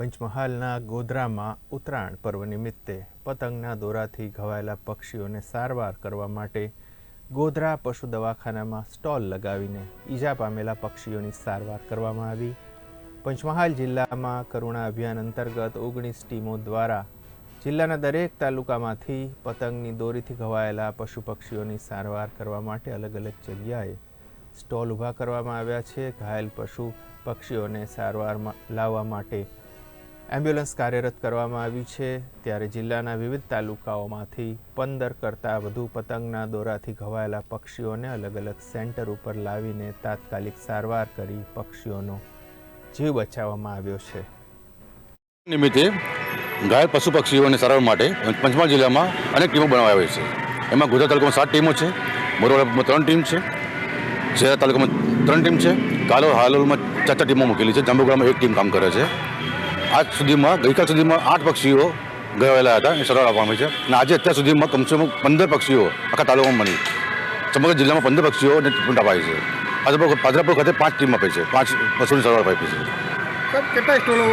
પંચમહાલના ગોધરામાં ઉત્તરાયણ પર્વ નિમિત્તે પતંગના દોરાથી ઘવાયેલા પક્ષીઓને સારવાર કરવા માટે ગોધરા પશુ દવાખાનામાં સ્ટોલ લગાવીને ઈજા પામેલા પક્ષીઓની સારવાર કરવામાં આવી. પંચમહાલ જિલ્લામાં કરુણા અભિયાન અંતર્ગત ઓગણીસ ટીમો દ્વારા જિલ્લાના દરેક તાલુકામાંથી પતંગની દોરીથી ઘવાયેલા પશુ પક્ષીઓની સારવાર કરવા માટે અલગ અલગ જગ્યાએ સ્ટોલ ઊભા કરવામાં આવ્યા છે. ઘાયલ પશુ પક્ષીઓને સારવારમાં લાવવા માટે એમ્બ્યુલન્સ કાર્યરત કરવામાં આવી છે. ત્યારે જિલ્લાના વિવિધ તાલુકાઓમાંથી પંદર કરતાં વધુ પતંગના દોરાથી ઘવાયેલા પક્ષીઓને અલગ અલગ સેન્ટર ઉપર લાવીને તાત્કાલિક સારવાર કરી પક્ષીઓનો જીવ બચાવવામાં આવ્યો છે. નિમિત્તે ઘાયલ પશુ પક્ષીઓને સારવાર માટે પંચમહાલ જિલ્લામાં અનેક ટીમો બનાવવામાં આવી છે. એમાં ગુજરાત તાલુકામાં સાત ટીમો છે મોરવાડામાં ત્રણ ટીમ છે, શહેરા તાલુકામાં ત્રણ ટીમ છે, કાલોલ, હાલોલમાં ચાર ચાર ટીમો મૂકેલી છે જાંબુગડામાં એક ટીમ કામ કરે છે. આજ સુધીમાં ગઈકાલ સુધીમાં આઠ પક્ષીઓ ગયેલા હતા એ સરળ આપવામાં આવી છે. અને આજે અત્યાર સુધીમાં કમસે કમ પંદર પક્ષીઓ આખા તાલુકામાં મળી. સમગ્ર જિલ્લામાં પંદર પક્ષીઓ અપાઈ છે. પાદરાપુર પાદરાપુર ખાતે પાંચ ટીમ આપે છે. પાંચ પશુની સારવાર આપે છે. સર કેટલા સ્ટોલો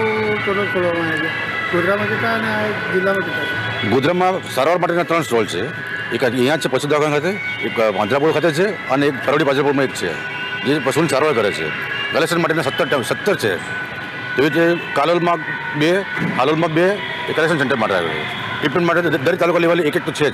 ટોટલ ખોલવામાં આવ્યા છે? ગોધરામાં કેટલા અને જિલ્લામાં કેટલા ગોધરામાં સારવાર માટેના ત્રણ સ્ટોલ છે. એક અહીંયા છે પશુ દવાખાના ખાતે એક પાંજરાપુર ખાતે છે અને એક ફરવડી પાંજરાપુરમાં એક છે. જે પશુની સારવાર કરે છે. ગલેસન માટેના સત્તર સત્તર છે. એવી રીતે કાલોલમાં બે, હાલોલમાં બે કલેક્શન સેન્ટર માટે આવે છે. ટ્રીટમેન્ટ માટે દરેક તાલુકા લેવલે એક એક તો છે